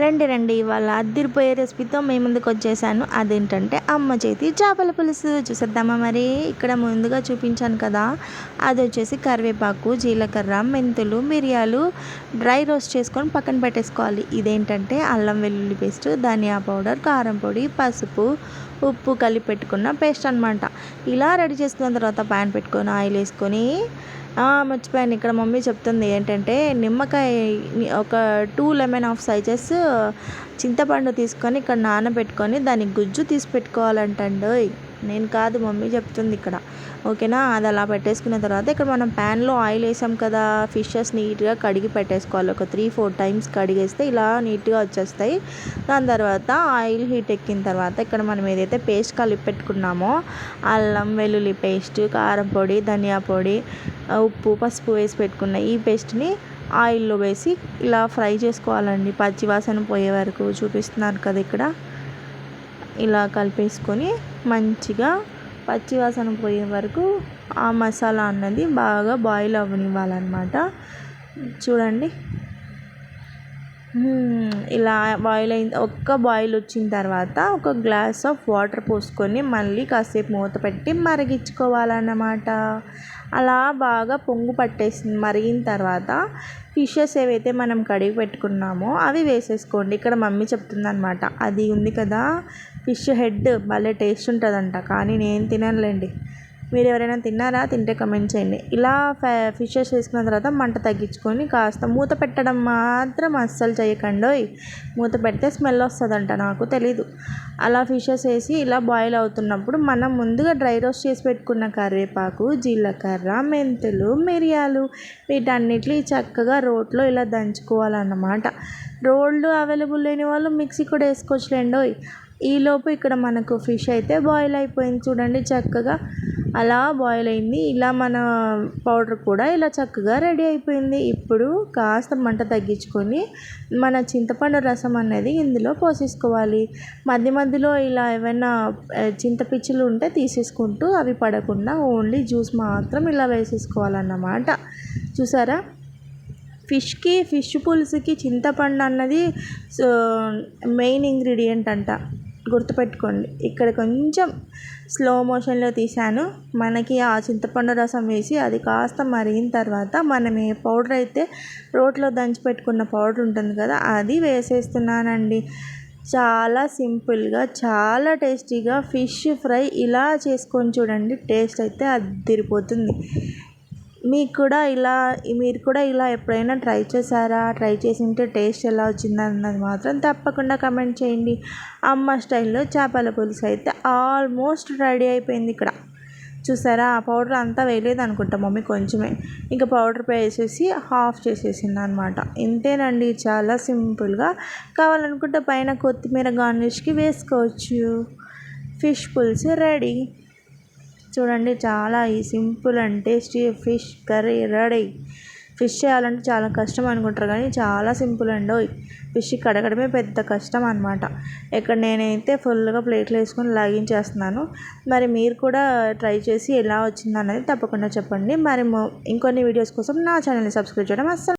రండి రండి. ఇవాళ అద్దిరిపోయే రెసిపీతో మీ ముందుకు వచ్చేసాను. అదేంటంటే అమ్మ చేతి చేపల పులుసు. చూసేద్దామా మరి? ఇక్కడ ముందుగా చూపించాను కదా. అది వచ్చేసి కరివేపాకు జీలకర్ర మెంతులు మిరియాలు డ్రై రోస్ట్ చేసుకొని పక్కన పెట్టేసుకోవాలి. ఇదేంటంటే అల్లం వెల్లుల్లి పేస్ట్ ధనియా పౌడర్ కారం పొడి పసుపు ఉప్పు కలిపి పెట్టుకున్న పేస్ట్ అనమాట ఇలా రెడీ చేసుకున్న తర్వాత ప్యాన్ పెట్టుకొని ఆయిల్ వేసుకొని మర్చిపోయాను. ఇక్కడ మమ్మీ చెప్తుంది ఏంటంటే నిమ్మకాయ ఒక టూ లెమన్ ఆఫ్ సైజెస్ చింతపండు తీసుకొని ఇక్కడ నానబెట్టుకొని దానికి గుజ్జు తీసి పెట్టుకోవాలంటండి నేను కాదు మమ్మీ చెప్తుంది ఇక్కడ. ఓకేనా? అది అలా పెట్టేసుకున్న తర్వాత ఇక్కడ మనం ప్యాన్లో ఆయిల్ వేసాం కదా. ఫిషెస్ నీట్గా కడిగి పెట్టేసుకోవాలి. ఒక త్రీ ఫోర్ టైమ్స్ కడిగేస్తే ఇలా నీట్గా వచ్చేస్తాయి. దాని తర్వాత ఆయిల్ హీట్ ఎక్కిన తర్వాత ఇక్కడ మనం ఏదైతే పేస్ట్ కలిపి పెట్టుకున్నామో అల్లం వెల్లుల్లి పేస్ట్ కారం పొడి ధనియా పొడి ఉప్పు పసుపు వేసి పెట్టుకున్న ఈ పేస్ట్ని ఆయిల్లో వేసి ఇలా ఫ్రై చేసుకోవాలండి. పచ్చివాసన పోయే వరకు చూపిస్తున్నారు కదా ఇక్కడ. ఇలా కలిపేసుకొని మంచిగా పచ్చివాసన పోయే వరకు ఆ మసాలా అన్నది బాగా బాయిల్ అవ్వనివ్వాలన్నమాట. చూడండి. ఇలా బాయిల్ అయిన ఒక్క బాయిల్ వచ్చిన తర్వాత ఒక గ్లాస్ ఆఫ్ వాటర్ పోసుకొని మళ్ళీ కాసేపు మూత పెట్టి మరిగించుకోవాలన్నమాట. అలా బాగా పొంగు పట్టేసింది. మరిగిన తర్వాత ఫిషెస్ ఏవైతే మనం కడిగి పెట్టుకున్నామో అవి వేసేసుకోండి. ఇక్కడ మమ్మీ చెప్తుంది అనమాట అది ఉంది కదా ఫిష్ హెడ్ భలే టేస్ట్ ఉంటుందంట. కానీ నేను తినలేండి మీరు ఎవరైనా తిన్నారా తింటే కమెంట్ చేయండి. ఇలా ఫిషెస్ వేసుకున్న తర్వాత మంట తగ్గించుకొని కాస్త మూత పెట్టడం మాత్రం అస్సలు చేయకండి మూత పెడితే స్మెల్ వస్తుందంట నాకు తెలీదు. అలా ఫిషెస్ వేసి ఇలా బాయిల్ అవుతున్నప్పుడు మనం ముందుగా డ్రై రోస్ట్ చేసి పెట్టుకున్న కరివేపాకు జీలకర్ర మెంతులు మిరియాలు వీటన్నిటిని చక్కగా రోట్లో ఇలా దంచుకోవాలన్నమాట. రోళ్ళు అవైలబుల్ లేని వాళ్ళు మిక్సీ కూడా వేసుకోవచ్చులేండి ఈలోపు ఇక్కడ మనకు ఫిష్ అయితే బాయిల్ అయిపోయింది చూడండి చక్కగా అలా బాయిల్ అయింది. ఇలా మన పౌడర్ కూడా ఇలా చక్కగా రెడీ అయిపోయింది. ఇప్పుడు కాస్త మంట తగ్గించుకొని మన చింతపండు రసం అనేది ఇందులో పోసేసుకోవాలి. మధ్య మధ్యలో ఇలా ఏమైనా చింతపిచ్చులు ఉంటే తీసేసుకుంటూ అవి పడకుండా ఓన్లీ జ్యూస్ మాత్రం ఇలా వేసేసుకోవాలన్నమాట. చూసారా? ఫిష్కి ఫిష్ పులుసుకి చింతపండు అన్నది మెయిన్ ఇంగ్రీడియంట్ అంట. గుర్తుపెట్టుకోండి. ఇక్కడ కొంచెం స్లో మోషన్లో తీశాను. మనకి ఆ చింతపండు రసం వేసి అది కాస్త మరిగిన తర్వాత మనం ఏ పౌడర్ అయితే రోట్లో దంచి పెట్టుకున్న పౌడర్ ఉంటుంది కదా అది వేసేస్తున్నానండి. చాలా సింపుల్గా చాలా టేస్టీగా ఫిష్ ఫ్రై ఇలా చేసుకొని చూడండి టేస్ట్ అయితే అదిరిపోతుంది. మీకు కూడా ఇలా మీరు కూడా ఇలా ఎప్పుడైనా ట్రై చేశారా? ట్రై చేసింటే టేస్ట్ ఎలా వచ్చింది అన్నది మాత్రం తప్పకుండా కమెంట్ చేయండి. అమ్మ స్టైల్లో చేపల పులుసు అయితే ఆల్మోస్ట్ రెడీ అయిపోయింది ఇక్కడ. చూసారా? ఆ పౌడర్ అంతా వేయలేదు అనుకుంటా మమ్మీ కొంచెమే. ఇంకా పౌడర్ వేసేసి హాఫ్ చేసేసింది అనమాట ఇంతేనండి చాలా సింపుల్గా కావాలనుకుంటే పైన కొత్తిమీర గార్నిష్కి వేసుకోవచ్చు. ఫిష్ పులుసు రెడీ. చూడండి చాలా ఈ simple and tasty fish curry ready. Fish చేయాలంటే చాలా కష్టం అనుకుంటారు కానీ చాలా సింపుల్ అండి ఫిష్ కడగడమే పెద్ద కష్టం అనమాట ఇక్కడ నేనైతే ఫుల్గా ప్లేట్లు వేసుకొని లాగించేస్తున్నాను. మరి మీరు కూడా ట్రై చేసి ఎలా వచ్చింది అనేది తప్పకుండా చెప్పండి. మరి ఇంకొన్ని వీడియోస్ కోసం నా ఛానల్ని సబ్స్క్రైబ్ చేయడం అస్సలు